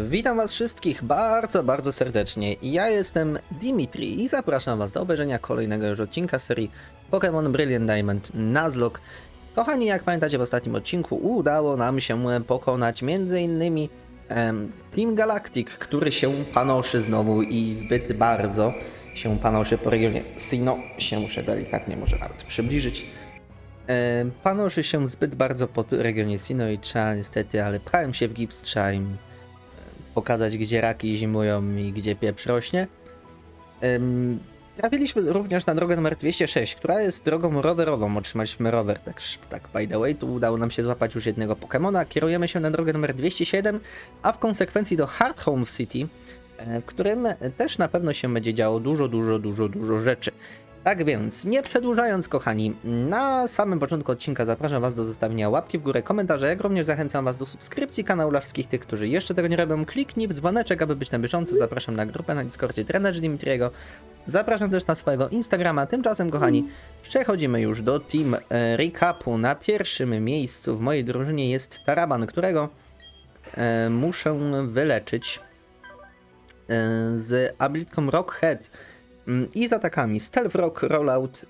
Witam Was wszystkich bardzo, bardzo serdecznie. Ja jestem Dimitri i zapraszam Was do obejrzenia kolejnego już odcinka serii Pokémon Brilliant Diamond Nuzlocke. Kochani, jak pamiętacie w ostatnim odcinku udało nam się pokonać m.in. Team Galactic, który się panoszy znowu i zbyt bardzo się panoszy po regionie Sino. Się muszę delikatnie może nawet przybliżyć. Panoszy się zbyt bardzo po regionie Sino i trzeba niestety, ale prałem się w gips, trzeba im pokazać, gdzie raki zimują i gdzie pieprz rośnie. Ym, Trafiliśmy również na drogę numer 206, która jest drogą rowerową. Otrzymaliśmy rower, tak, tak by the way. Tu udało nam się złapać już jednego Pokemona. Kierujemy się na drogę numer 207, a w konsekwencji do Hard Home City, e, w którym też na pewno się będzie działo dużo, dużo, dużo, dużo rzeczy. Tak więc, nie przedłużając, kochani, na samym początku odcinka zapraszam Was do zostawienia łapki w górę, komentarza, jak również zachęcam Was do subskrypcji kanału dla wszystkich tych, którzy jeszcze tego nie robią. Kliknij w dzwoneczek, aby być na bieżąco. Zapraszam na grupę na Discordzie Trener Dimitriego. Zapraszam też na swojego Instagrama. Tymczasem, kochani, przechodzimy już do team e, recapu. Na pierwszym miejscu w mojej drużynie jest Taraban, którego e, muszę wyleczyć e, z abilitką Rockhead i z atakami Stealth Rock, Rollout,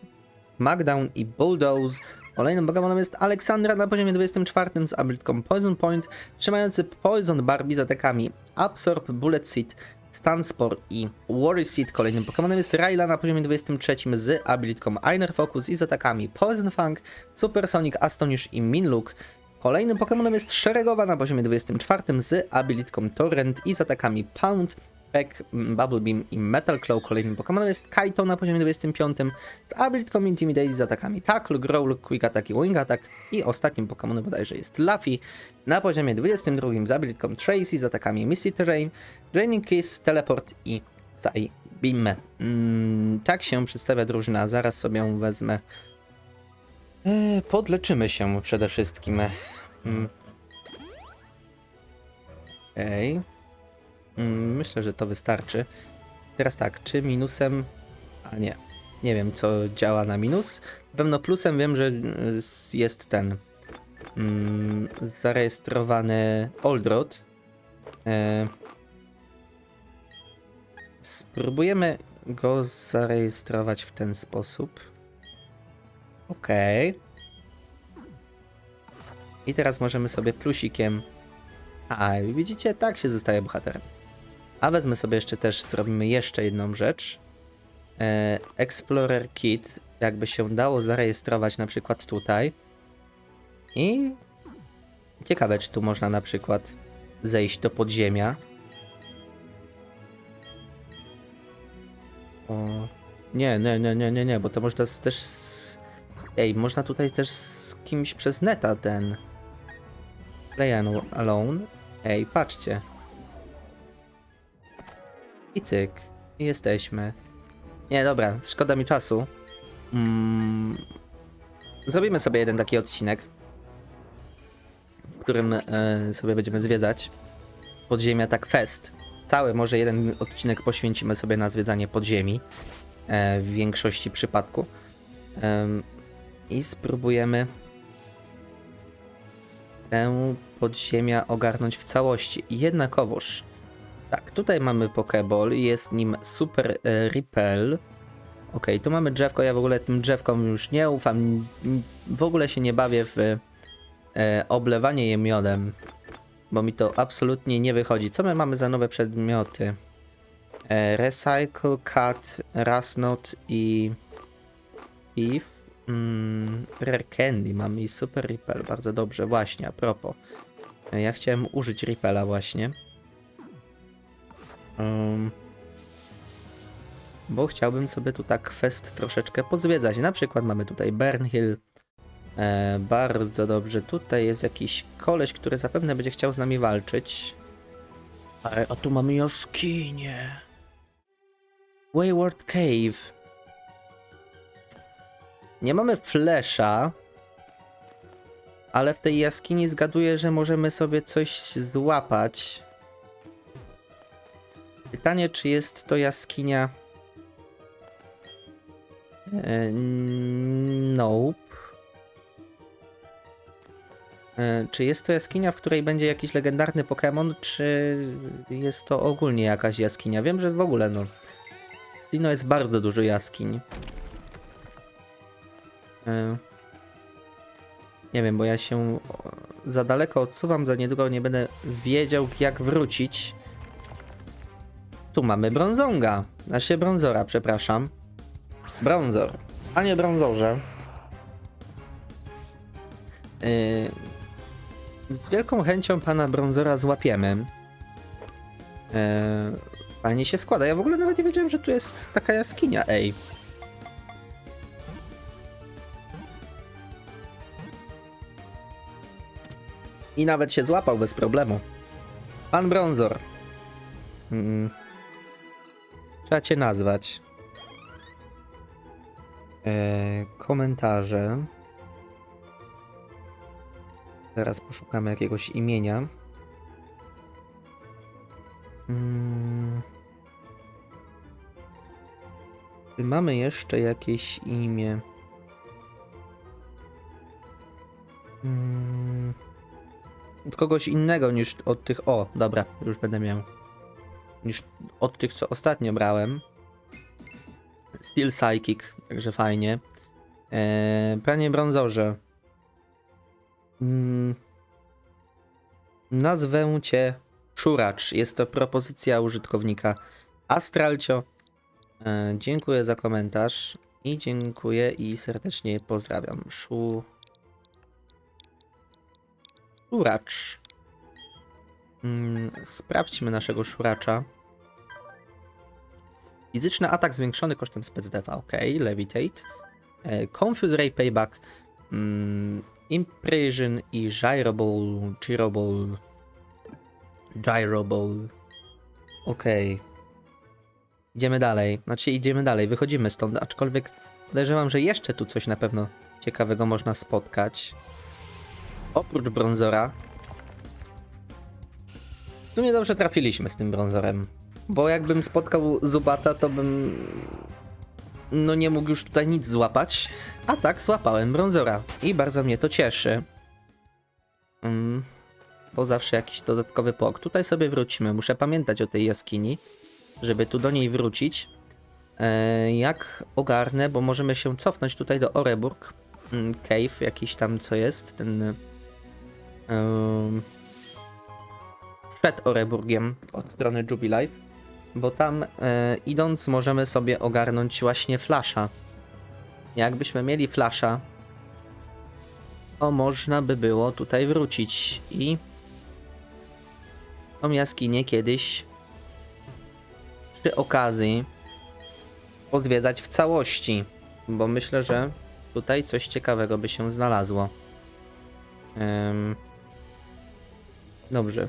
Smackdown i Bulldoze. Kolejnym Pokemonem jest Aleksandra na poziomie 24 z abilitką Poison Point, trzymający Poison Barbie z atakami Absorb, Bullet Seed, Stun Spore i Worry Seed. Kolejnym Pokemonem jest Rayla na poziomie 23 z abilitką Einer Focus i z atakami Poison Fang, Supersonic, Astonish i Minlook. Kolejnym Pokemonem jest Szeregowa na poziomie 24 z abilitką Torrent i z atakami Pound, Peck, Bubble Beam i Metal Claw. Kolejnym Pokemonem jest Kaito na poziomie 25 z abilitką Intimidate z atakami Tackle, Growl, Quick Attack i Wing Attack. I ostatnim Pokemonem bodajże jest Luffy na poziomie 22 z abilitką Tracy z atakami Misty Terrain, Draining Kiss, Teleport i Psy Beam. Mm, tak się przedstawia drużyna, zaraz sobie ją wezmę. E, podleczymy się przede wszystkim. Mm. Ej. Mm, Myślę, że to wystarczy. Teraz tak, czy minusem. A nie. Nie wiem, co działa na minus. Na pewno plusem wiem, że y, jest ten. Mm, zarejestrowany Oldrot. E, spróbujemy go zarejestrować w ten sposób. Okej. I teraz możemy sobie plusikiem. A, widzicie, tak się zostaje bohaterem. A wezmę sobie jeszcze też, zrobimy jeszcze jedną rzecz. E, Explorer Kit, jakby się dało zarejestrować na przykład tutaj. I ciekawe, czy tu można na przykład zejść do podziemia. O, nie, nie, nie, nie, nie, nie, bo to można też z... Ej, można tutaj też z kimś przez neta ten... Play Al- Alone. Ej, patrzcie. I cyk. I jesteśmy. Nie, dobra, szkoda mi czasu. Mm, zrobimy sobie jeden taki odcinek, w którym e, sobie będziemy zwiedzać podziemia tak fest. Cały, może jeden odcinek poświęcimy sobie na zwiedzanie podziemi e, w większości przypadku. Em, I spróbujemy tę podziemia ogarnąć w całości. Jednakowoż, tak, tutaj mamy Pokeball i jest nim Super e, Repel. Ok, tu mamy drzewko, ja w ogóle tym drzewkom już nie ufam, w ogóle się nie bawię w e, oblewanie je miodem, bo mi to absolutnie nie wychodzi. Co my mamy za nowe przedmioty? E, Recycle, Cut, Rasnot i Thief. Mm, Rare Candy mamy i Super Repel, bardzo dobrze, właśnie, a propos. Ja chciałem użyć Repela właśnie. Um, bo chciałbym sobie tu tak kwest troszeczkę pozwiedzać. Na przykład mamy tutaj Bernhill. E, bardzo dobrze. Tutaj jest jakiś koleś, który zapewne będzie chciał z nami walczyć. Ale, a tu mamy jaskinię. Wayward Cave. Nie mamy flesza. Ale w tej jaskini zgaduję, że możemy sobie coś złapać. Pytanie, czy jest to jaskinia. E, Nope. E, Czy jest to jaskinia, w której będzie jakiś legendarny Pokémon, czy jest to ogólnie jakaś jaskinia? Wiem, że w ogóle no. W Sino jest bardzo dużo jaskiń. E, Nie wiem, bo ja się za daleko odsuwam, za niedługo nie będę wiedział jak wrócić. Tu mamy brązonga. Znaczy brązora, przepraszam. Brązor. A nie brązorze. Yy, z wielką chęcią pana brązora złapiemy. Yy, fajnie się składa. Ja w ogóle nawet nie wiedziałem, że tu jest taka jaskinia. Ej. I nawet się złapał bez problemu. Pan brązor. Mm. Trzeba cię nazwać. Eee, komentarze. Teraz poszukamy jakiegoś imienia. Mm. Czy mamy jeszcze jakieś imię? Mm. Od kogoś innego niż od tych. O, dobra, już będę miał. Niż od tych, co ostatnio brałem. Steel Psychic, także fajnie. Eee, panie brązorze. Mm. Nazwę cię Szuracz. Jest to propozycja użytkownika Astralcio. E, dziękuję za komentarz i dziękuję i serdecznie pozdrawiam. Szu... Szuracz. Mm, sprawdźmy naszego szuracza. Fizyczny atak zwiększony kosztem specdefa. Ok, Levitate. E, Confuse Ray Payback. Mm, Imprison i Gyroball. Gyroball. Gyroball. Okej. Idziemy dalej. Znaczy idziemy dalej, wychodzimy stąd, aczkolwiek podejrzewam, że jeszcze tu coś na pewno ciekawego można spotkać. Oprócz brązora. Tu niedobrze trafiliśmy z tym brązorem. Bo jakbym spotkał Zubata, to bym no nie mógł już tutaj nic złapać. A tak, złapałem brązora i bardzo mnie to cieszy. Mm, bo zawsze jakiś dodatkowy pok. Tutaj sobie wrócimy. Muszę pamiętać o tej jaskini, żeby tu do niej wrócić. E, jak ogarnę, bo możemy się cofnąć tutaj do Oreburg. Mm, Cave, jakiś tam co jest, ten... Um, przed Oreburgiem od strony Jubilife, bo tam e, idąc możemy sobie ogarnąć właśnie flasza. Jakbyśmy mieli flasza, to można by było tutaj wrócić i tą jaskinię kiedyś przy okazji odwiedzać w całości, bo myślę, że tutaj coś ciekawego by się znalazło. Dobrze.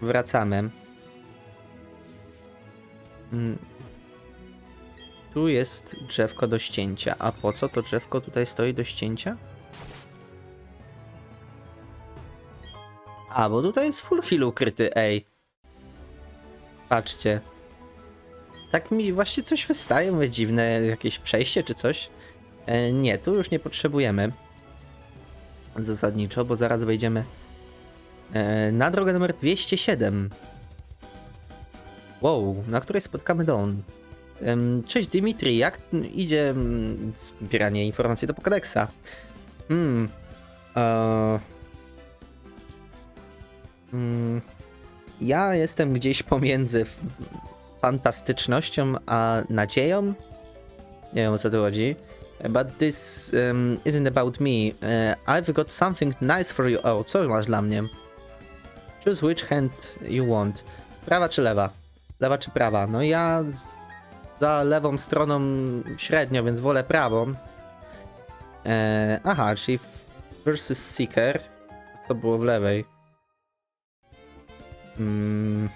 Wracamy. Mm. Tu jest drzewko do ścięcia. A po co to drzewko tutaj stoi do ścięcia? A, bo tutaj jest full heal ukryty, ej. Patrzcie. Tak mi właśnie coś wystaje, mówię dziwne, jakieś przejście czy coś. E, nie, tu już nie potrzebujemy. Zasadniczo, bo zaraz wejdziemy e, na drogę numer 207. Wow, na której spotkamy Dawn. Cześć Dimitri, jak idzie mm, zbieranie informacji do Pokédexa? Hmm. e, mm, ja jestem gdzieś pomiędzy fantastycznością a nadzieją. Nie wiem o co tu chodzi. But this um, isn't about me. Uh, I've got something nice for you. O, co masz dla mnie? Choose which hand you want. Prawa czy lewa? Lewa czy prawa? No ja za lewą stroną średnio, więc wolę prawą. E, aha, czyli versus Seeker. To było w lewej. Mm.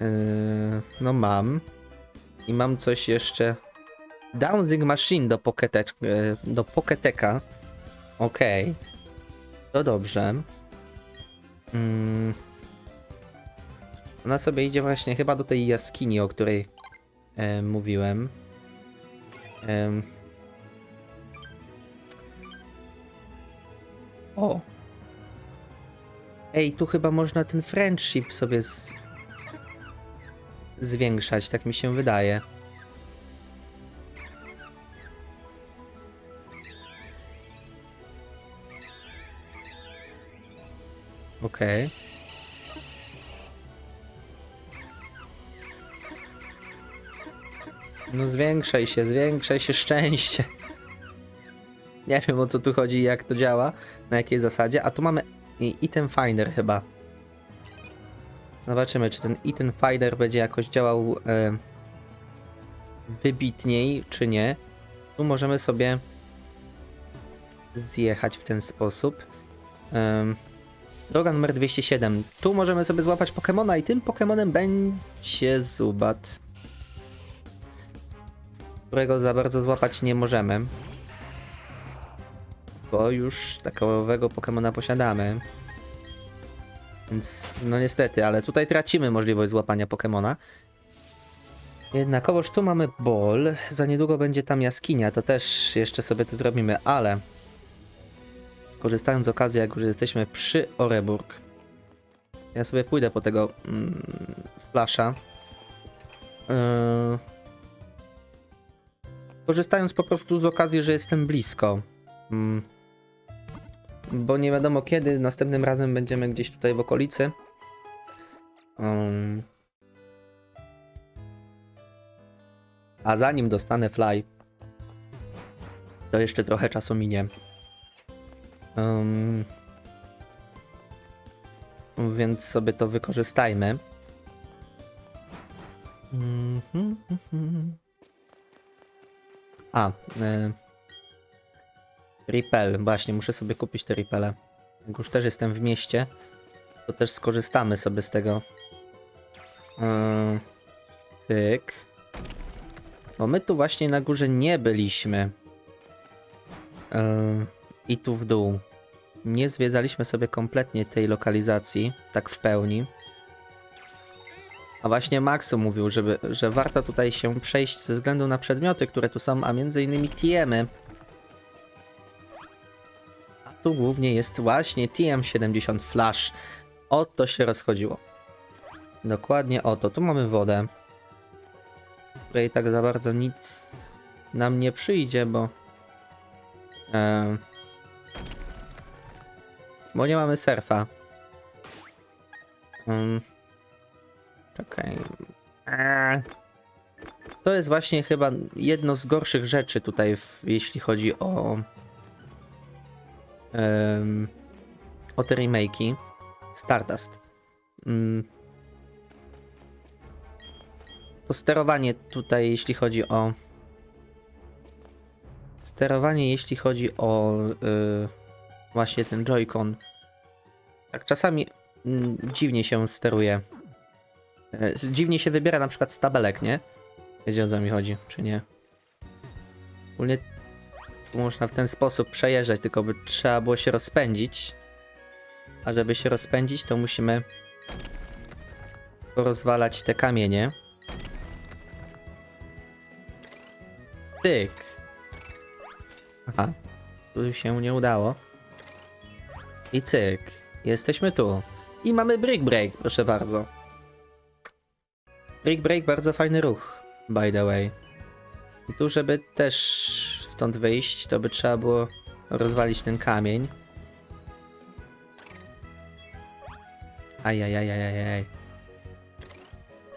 E, no mam. I mam coś jeszcze. Downsing Machine do, Poketek, e, do Poketeka. Okej. To dobrze. Mm. Ona sobie idzie właśnie chyba do tej jaskini, o której e, mówiłem. Em. O! Ej, tu chyba można ten friendship sobie z... zwiększać, tak mi się wydaje. Okej. No zwiększaj się, zwiększaj się szczęście. Nie wiem o co tu chodzi, jak to działa, na jakiej zasadzie. A tu mamy item finder chyba. Zobaczymy, czy ten item finder będzie jakoś działał e, wybitniej, czy nie. Tu możemy sobie zjechać w ten sposób. Em, droga numer 207. Tu możemy sobie złapać Pokemona i tym Pokemonem będzie Zubat. Którego za bardzo złapać nie możemy. Bo już takowego Pokemona posiadamy. Więc no niestety, ale tutaj tracimy możliwość złapania Pokemona. Jednakowoż tu mamy Ball, za niedługo będzie tam jaskinia, to też jeszcze sobie to zrobimy, ale korzystając z okazji, jak już jesteśmy przy Oreburg, ja sobie pójdę po tego mm, flasha. Yy... Korzystając po prostu z okazji, że jestem blisko. Mm. Bo nie wiadomo kiedy, następnym razem będziemy gdzieś tutaj w okolicy. Um. A zanim dostanę fly, to jeszcze trochę czasu minie. Um, więc sobie to wykorzystajmy. Mhm, mhm. A, y, Repel, właśnie, muszę sobie kupić te repele. Jak już też jestem w mieście, to też skorzystamy sobie z tego. Yy, cyk. Bo my tu właśnie na górze nie byliśmy. Yy, I tu w dół. Nie zwiedzaliśmy sobie kompletnie tej lokalizacji, tak w pełni. A właśnie Maxu mówił, żeby, że warto tutaj się przejść ze względu na przedmioty, które tu są, a między innymi TM-y. A tu głównie jest właśnie TM70 Flash. O to się rozchodziło. Dokładnie o to. Tu mamy wodę. Której tak za bardzo nic nam nie przyjdzie, bo... E, bo nie mamy surfa. Um, czekaj. Eee. To jest właśnie chyba jedno z gorszych rzeczy tutaj, w, jeśli chodzi o em, o te remake'i. Stardust. Mm. To sterowanie tutaj, jeśli chodzi o sterowanie, jeśli chodzi o y, właśnie ten Joy-Con. Tak czasami mm, dziwnie się steruje. E, Dziwnie się wybiera na przykład z tabelek, nie? Wiecie o co mi chodzi, czy nie? Ogólnie tu można w ten sposób przejeżdżać, tylko by trzeba było się rozpędzić. A żeby się rozpędzić, to musimy rozwalać te kamienie. Tyk. Aha, tu się nie udało. I cyk. Jesteśmy tu. I mamy brick break, proszę bardzo. Brick break, bardzo fajny ruch, by the way. I tu, żeby też stąd wyjść, to by trzeba było rozwalić ten kamień. Ajajajajajaj.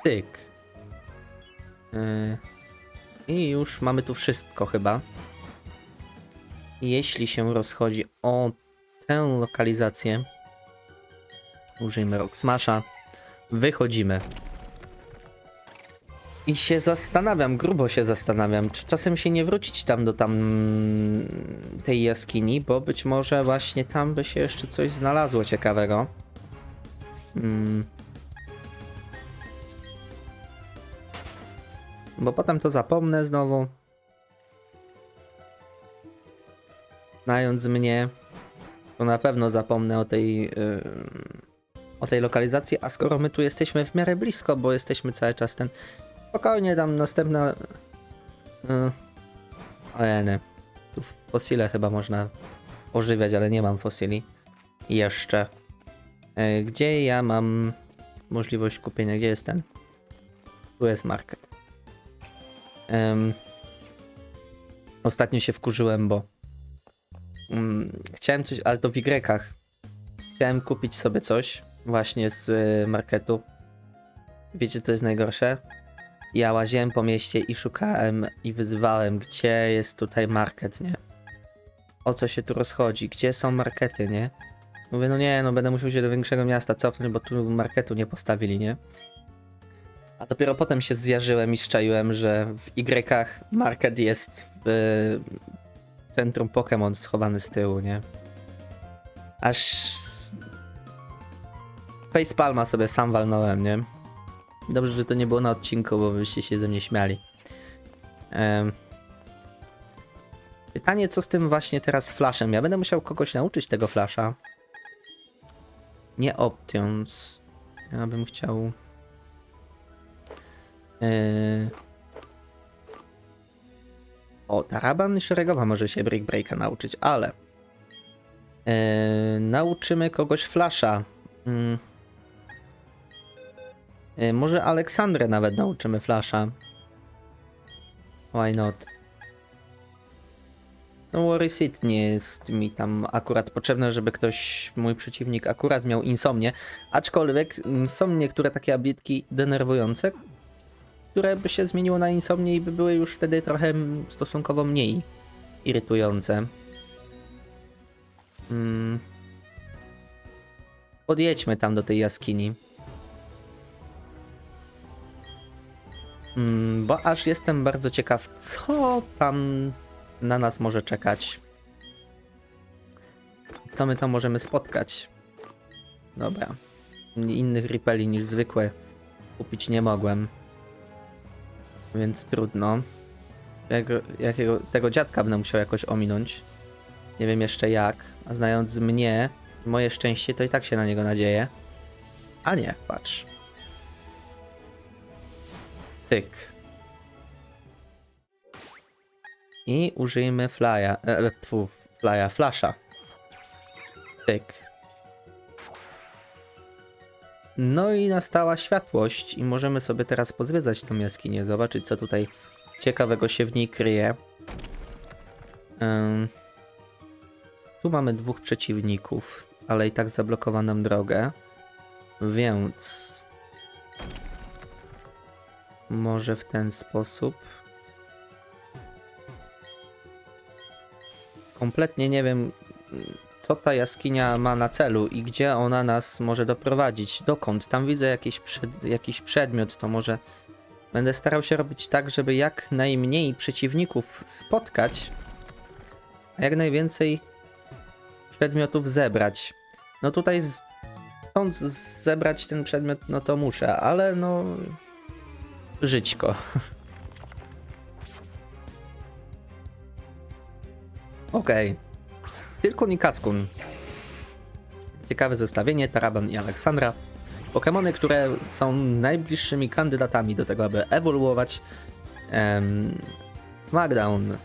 Tyk. Yy. I już mamy tu wszystko chyba. Jeśli się rozchodzi o tę lokalizację, użyjmy Rock Smasha, wychodzimy. I się zastanawiam, grubo się zastanawiam, czy czasem się nie wrócić tam do tam tej jaskini, bo być może właśnie tam by się jeszcze coś znalazło ciekawego. Mm. Bo potem to zapomnę znowu. Znając mnie, to na pewno zapomnę o tej, yy, o tej lokalizacji, a skoro my tu jesteśmy w miarę blisko, bo jesteśmy cały czas ten Spokojnie, tam następna... Yy. Ojeny. Tu w Fosile chyba można ożywiać, ale nie mam fosyli. Jeszcze. E, Gdzie ja mam możliwość kupienia? Gdzie jest ten? Tu jest market. Ostatnio się wkurzyłem, bo mm, chciałem coś, ale to w Y. Chciałem kupić sobie coś właśnie z y, marketu. Wiecie co jest najgorsze? Ja łaziłem po mieście i szukałem i wyzywałem, gdzie jest tutaj market, nie? O co się tu rozchodzi? Gdzie są markety, nie? Mówię, no nie, no będę musiał się do większego miasta cofnąć, bo tu marketu nie postawili, nie? A dopiero potem się zjarzyłem i szczaiłem, że w Y market jest w y, centrum Pokémon schowany z tyłu, nie? Aż facepalma sobie sam walnąłem, nie? Dobrze, że to nie było na odcinku, bo byście się ze mnie śmiali. Em. Pytanie, co z tym właśnie teraz flashem? Ja będę musiał kogoś nauczyć tego flasha. Nie Options. Ja bym chciał... Yy... O, Taraban szeregowa może się Brick Breaka nauczyć, ale... Yy, nauczymy kogoś flasha. Mm. Yy, może Aleksandrę nawet nauczymy flasha. Why not? No Worry Sit nie jest mi tam akurat potrzebne, żeby ktoś, mój przeciwnik akurat miał insomnię, aczkolwiek mm, są niektóre takie abilitki denerwujące, które by się zmieniło na insomnię i by były już wtedy trochę mm, stosunkowo mniej irytujące. Mm. Podjedźmy tam do tej jaskini. Bo aż jestem bardzo ciekaw, co tam na nas może czekać. Co my tam możemy spotkać? Dobra. Innych ripeli niż zwykłe kupić nie mogłem. Więc trudno. Jak, jakiego, tego dziadka będę musiał jakoś ominąć. Nie wiem jeszcze jak. A znając mnie, moje szczęście, to i tak się na niego nadzieję. A nie, patrz. Cyk. I użyjmy flya, e, tfu, flya, flasha. Cyk. No i nastała światłość i możemy sobie teraz pozwiedzać tą jaskinię, zobaczyć co tutaj ciekawego się w niej kryje. Ym. Tu mamy dwóch przeciwników, ale i tak zablokowa nam drogę. Więc... Może w ten sposób. Kompletnie nie wiem, co ta jaskinia ma na celu i gdzie ona nas może doprowadzić. Dokąd? Tam widzę jakiś, przed, jakiś przedmiot, to może będę starał się robić tak, żeby jak najmniej przeciwników spotkać, a jak najwięcej przedmiotów zebrać. No tutaj z... chcąc zebrać ten przedmiot, no to muszę, ale no... Żyćko. Okej. Tylkun i Kaskun. Ciekawe zestawienie, Taraban i Aleksandra. Pokémony, które są najbliższymi kandydatami do tego, aby ewoluować. Em, Smackdown.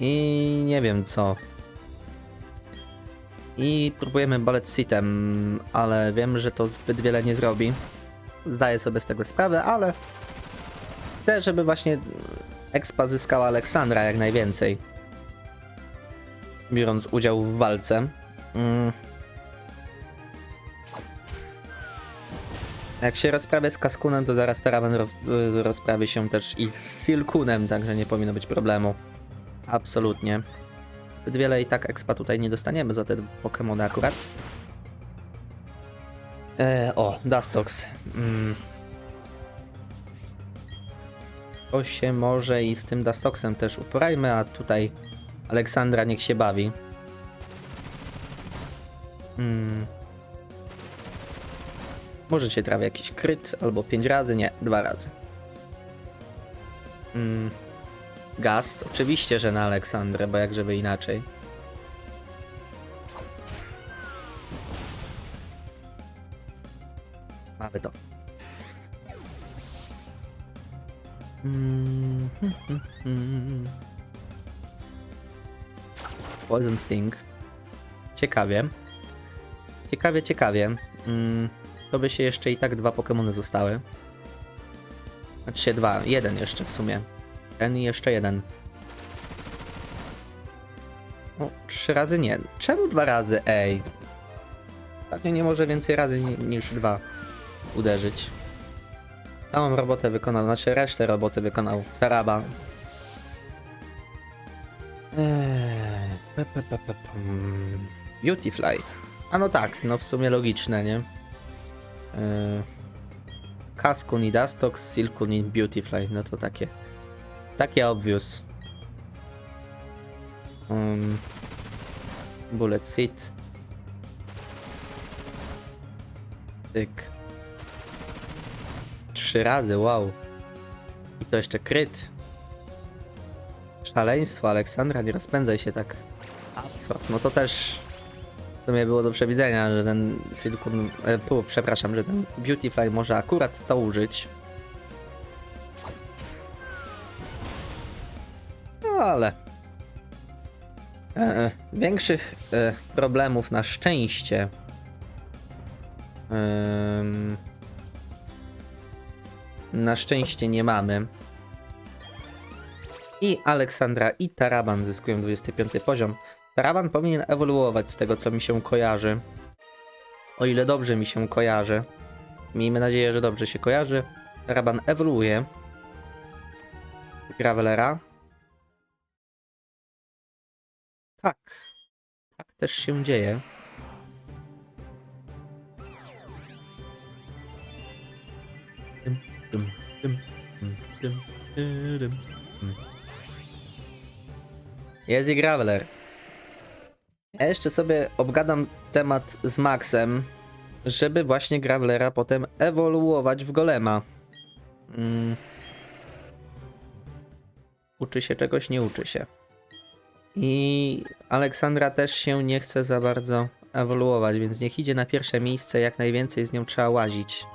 I nie wiem co. I próbujemy Ballet Sitem, ale wiem, że to zbyt wiele nie zrobi. Zdaję sobie z tego sprawę, ale chcę, żeby właśnie Expa zyskała Aleksandra jak najwięcej biorąc udział w walce. Mm. Jak się rozprawię z Kaskunem, to zaraz Tarawan roz, y, rozprawi się też i z Silkunem, także nie powinno być problemu. Absolutnie. Zbyt wiele i tak expa tutaj nie dostaniemy za te Pokémony akurat. E, o, Dustox. Mm. To się może i z tym Dustoxem też uporajmy, a tutaj Aleksandra niech się bawi. Hmm. Może się trafi jakiś kryt, albo 5 razy, nie, dwa razy. Hmm. Gast, oczywiście, że na Aleksandrę, bo jak żeby inaczej. Sting. Ciekawie. Ciekawie, ciekawie. Mm, to by się jeszcze i tak dwa Pokémony zostały. Znaczy się dwa, jeden jeszcze w sumie. Ten i jeszcze jeden. O, trzy razy nie. Czemu dwa razy? Ej. Ostatnio nie może więcej razy ni- niż dwa uderzyć. Całą robotę wykonał, znaczy resztę roboty wykonał Taraban. Eee, pe, pe, pe, pe. Beautyfly. A no tak, no w sumie logiczne, nie? Eee, Kaskun i Dustox, Silkun i Beautyfly, no to takie. Takie obvious. Um, bullet Seed. Tyk. Trzy razy, wow. I to jeszcze kryt. Szaleństwo, Aleksandra, nie rozpędzaj się tak. A co? No to też w sumie było do przewidzenia, że ten Silicon, e, pu, przepraszam, że ten Beautyfly może akurat to użyć. No ale e, e, większych e, problemów na szczęście em, na szczęście nie mamy. I Aleksandra i Taraban zyskują 25 poziom. Taraban powinien ewoluować z tego, co mi się kojarzy. O ile dobrze mi się kojarzy. Miejmy nadzieję, że dobrze się kojarzy. Taraban ewoluuje. Gravelera. Tak. Tak też się dzieje. Dym, dym, dym. Jest i Graveler. Ja jeszcze sobie obgadam temat z Maxem, żeby właśnie Gravelera potem ewoluować w Golema. Mm. Uczy się czegoś, nie uczy się. I Aleksandra też się nie chce za bardzo ewoluować, więc niech idzie na pierwsze miejsce, jak najwięcej z nią trzeba łazić.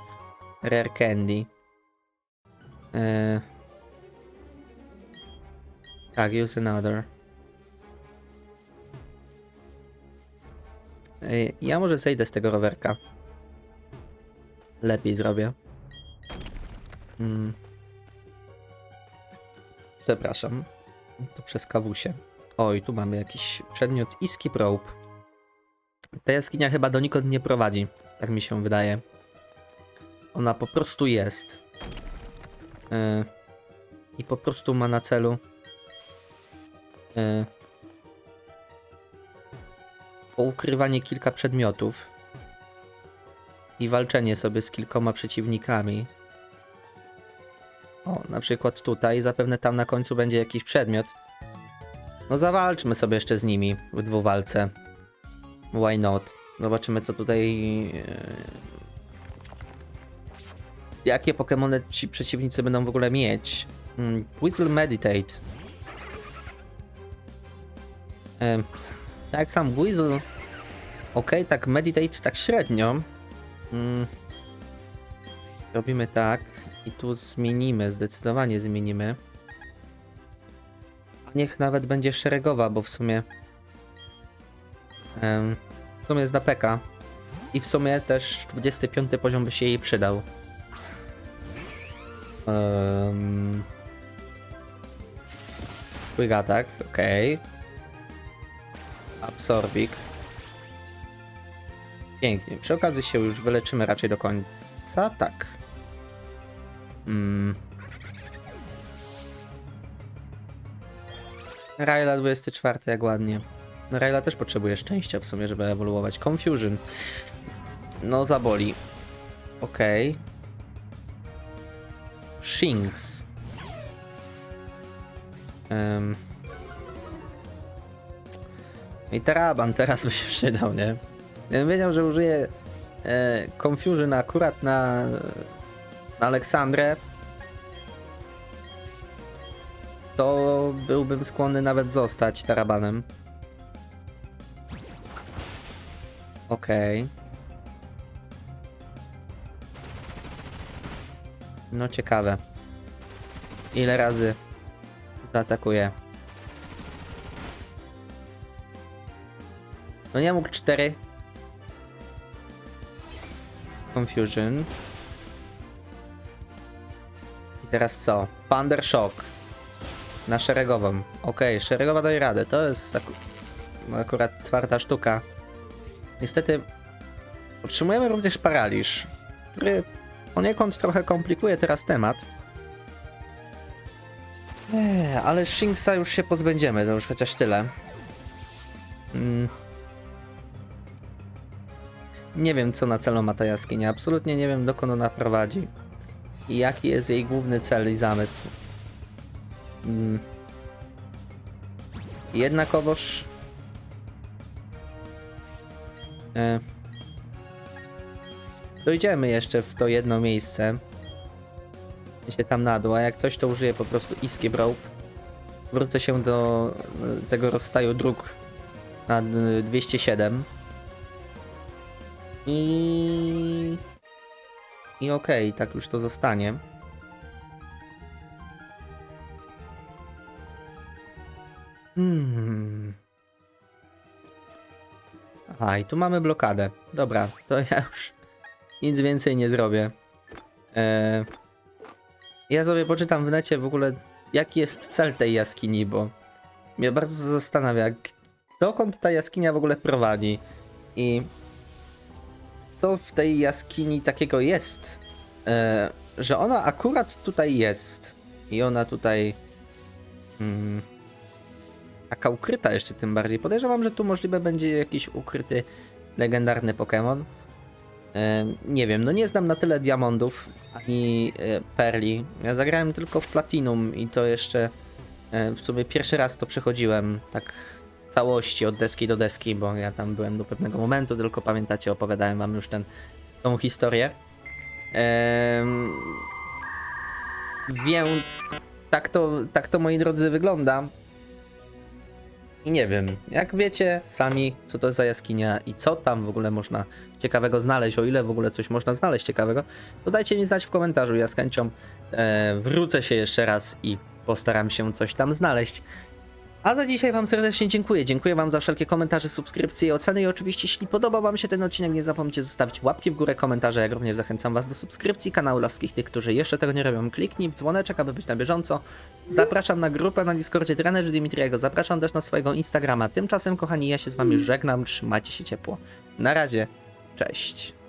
Rare Candy. Eee. Tak, use another. Ja może zejdę z tego rowerka. Lepiej zrobię. Mm. Przepraszam. To przez kawusie. Oj, tu mamy jakiś przedmiot Iski Probe. Ta jaskinia chyba donikąd nie prowadzi. Tak mi się wydaje. Ona po prostu jest. Yy. I po prostu ma na celu. Yy. Ukrywanie kilka przedmiotów. I walczenie sobie z kilkoma przeciwnikami. O, na przykład tutaj, zapewne tam na końcu będzie jakiś przedmiot. No zawalczmy sobie jeszcze z nimi w dwuwalce. Why not? Zobaczymy co tutaj... e, Jakie Pokémony ci przeciwnicy będą w ogóle mieć. Mm, Whistle Meditate. Em, tak sam Weasel. Ok, tak Meditate tak średnio. Mm. Robimy tak. I tu zmienimy, zdecydowanie zmienimy. A niech nawet będzie szeregowa, bo w sumie... em, w sumie jest na peka. I w sumie też 25 poziom by się jej przydał. Um, attack, okej. Absorbik. Pięknie. Przy okazji się już wyleczymy raczej do końca. Tak. Mm. Raila 24, jak ładnie. Raila też potrzebuje szczęścia w sumie, żeby ewoluować. Confusion. No, zaboli. Okej. Shinx. Um. I Taraban teraz by się przydał, nie? Gdybym wiedział, że użyję e, Confusion akurat na, na Aleksandrę, to byłbym skłonny nawet zostać Tarabanem. Okej. No ciekawe. Ile razy zaatakuje? No nie mógł 4. Confusion. I teraz co? Thunder Shock. Na szeregową. Okej, szeregowa daje radę. To jest no akurat twarda sztuka. Niestety otrzymujemy również paraliż, który poniekąd trochę komplikuje teraz temat. Eee, ale Shinxa już się pozbędziemy, to już chociaż tyle. Mm. Nie wiem, co na celu ma ta jaskinia. Absolutnie nie wiem, dokąd ona prowadzi. I jaki jest jej główny cel i zamysł. Mm. Jednakowoż... E, dojdziemy jeszcze w to jedno miejsce. się tam na dół, a jak coś to użyję po prostu Escape Rope. Wrócę się do tego rozstaju dróg na e, 207. I... I okej, tak już to zostanie. Hmm. Aha, i tu mamy blokadę. Dobra, to ja już nic więcej nie zrobię. Eee, ja sobie poczytam w necie w ogóle, jaki jest cel tej jaskini, bo mnie bardzo zastanawia, dokąd ta jaskinia w ogóle prowadzi i co w tej jaskini takiego jest, e, że ona akurat tutaj jest i ona tutaj mm, taka ukryta jeszcze tym bardziej. Podejrzewam, że tu możliwe będzie jakiś ukryty legendarny Pokémon. E, nie wiem, no nie znam na tyle diamondów ani e, perli. Ja zagrałem tylko w Platinum i to jeszcze e, w sumie pierwszy raz to przechodziłem tak całości od deski do deski, bo ja tam byłem do pewnego momentu, tylko pamiętacie, opowiadałem wam już ten, tą historię. Em, więc tak to, tak to moi drodzy wygląda. I nie wiem, jak wiecie sami, co to jest za jaskinia i co tam w ogóle można ciekawego znaleźć, o ile w ogóle coś można znaleźć ciekawego, to dajcie mi znać w komentarzu. Ja z chęcią e, wrócę się jeszcze raz i postaram się coś tam znaleźć. A za dzisiaj Wam serdecznie dziękuję. Dziękuję Wam za wszelkie komentarze, subskrypcje i oceny. I oczywiście, jeśli podobał Wam się ten odcinek, nie zapomnijcie zostawić łapki w górę, komentarze. Jak również zachęcam Was do subskrypcji kanału dla tych, którzy jeszcze tego nie robią. Kliknij w dzwoneczek, aby być na bieżąco. Zapraszam na grupę na Discordzie trenerzy Dimitriego. Zapraszam też na swojego Instagrama. Tymczasem, kochani, ja się z Wami żegnam. Trzymajcie się ciepło. Na razie. Cześć.